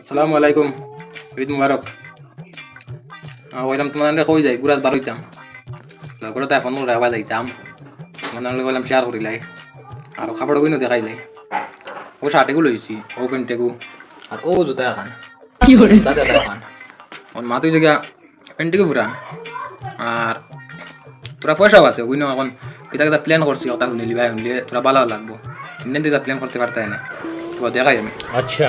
আসসালামু আলাইকুম ঈদ মুবারক। ওইলাম তোমার কই যাই? পুরা বারোইতাম তারপরে তো এখন ওরা রাবা যাইতাম তোমার বললাম শেয়ার করি লাই। আর খাবার কইনো দেখাই লাই। ও শার্টেগু হয়েছি ও প্যান্টেগু আর ও জুতা এখন। কি হরে? এখন। ওর মা তুই জায়গা প্যান্টেগু পুরা? আর তোরা পয়সাও আছে কইনো এখন এটা একটা প্ল্যান করছি কথা শুনিলি ভাই শুনলি তোরা ভালো লাগবো। এমনি তো প্ল্যান করতে পারতাই না। দেখাই আমি। আচ্ছা।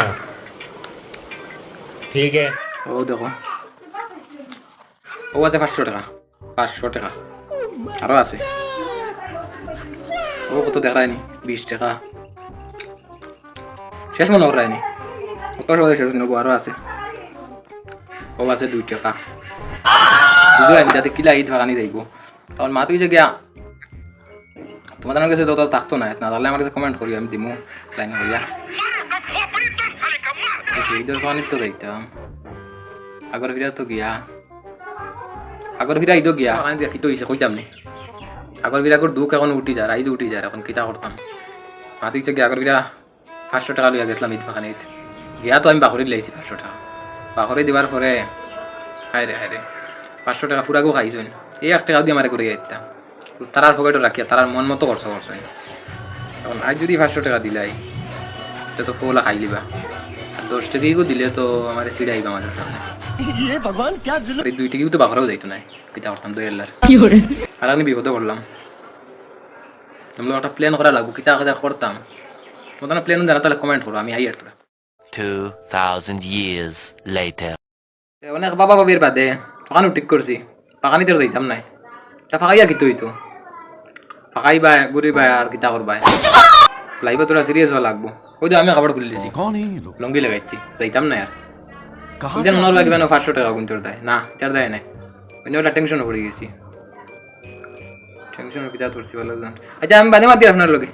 ঠিক ও, দেখো। ও আছে পাঁচশো টাকা। পাঁচশো টাকা। আরও আছে। ও কত দেখায়নি বিশ টাকা। শেষ মনে করায়নি কত শেষ নেব আরও আছে। ও আছে দুই টাকা। বুঝো আমি যাতে কিলা ঈদ ভাগানি যাইব। কারণ মা তুই যে গিয়া, তোমাদের কাছে তো থাকতো না না তাহলে আমার কাছে কমেন্ট করি আমি দিমু, লাইনে হইয়া ঈদের ভাগানি তো যাইতাম আগর ফিরা তো গিয়া। আগর ফিরা ইদো গিয়া। মানে দিয়া কিতো হইছে কইতাম নি। আগর ফিরা কর দুঃখ এখন উঠি যায় আইজ উঠি যায়, এখন কিতা করতাম মাতি গিয়া আগর ফিরা পাঁচশো টাকা লইয়া গেছিলাম ঈদ বাখানিত গিয়া তো আমি বাকরি লাইছি পাঁচশো টাকা। বাকরি দিবার পরে হায় রে হায় রে পাঁচশো টাকা ফুরাকেও খাইছেন এই এক টাকা দিয়ে আমার করে যাইতাম তারার পকেটে রাখিয়া তারার মন মতো খরচ করছেন এখন আজ যদি পাঁচশো টাকা দিলাই এটা তো ফোলা খাই লিবা দশ টাকাইও দিলে তো আমার সিড আইবা আমার সামনে ইয়ে ভগবান ক্যা জুলুম আরে দুই টাকাইও তো বাঘরাও যাইতো না কিতা করতাম দুই আল্লাহর কি করে আর আমি বিপদে পড়লাম তোমরা একটা প্ল্যান করা লাগবো কিতা কাজা করতাম তোমাদের প্ল্যান জানা তাহলে কমেন্ট করো আমি আই আর তোরা 2000 years later. অনেক বাবা বাবির বাদে পাকানো ঠিক করছি পাকানিতে যাইতাম নাই তা ফাঁকাইয়া কি তুই তো ফাঁকাই বা গুড়ি বা আর কিতা করবাই লাইবা তোরা সিরিয়াস হওয়া লাগবো ওই তো আমি কাপড় খুলে দিয়েছি লঙ্গি লাগাইছি যাইতাম না আর যেন লাগবে না পাঁচশো টাকা কিন্তু দেয়? না তার দেয় নাই। ওই ওটা টেনশনও পড়ে গেছি। টেনশন কিতা ধরছি ভালো আচ্ছা আমি বাদে মাতি আপনার লোকে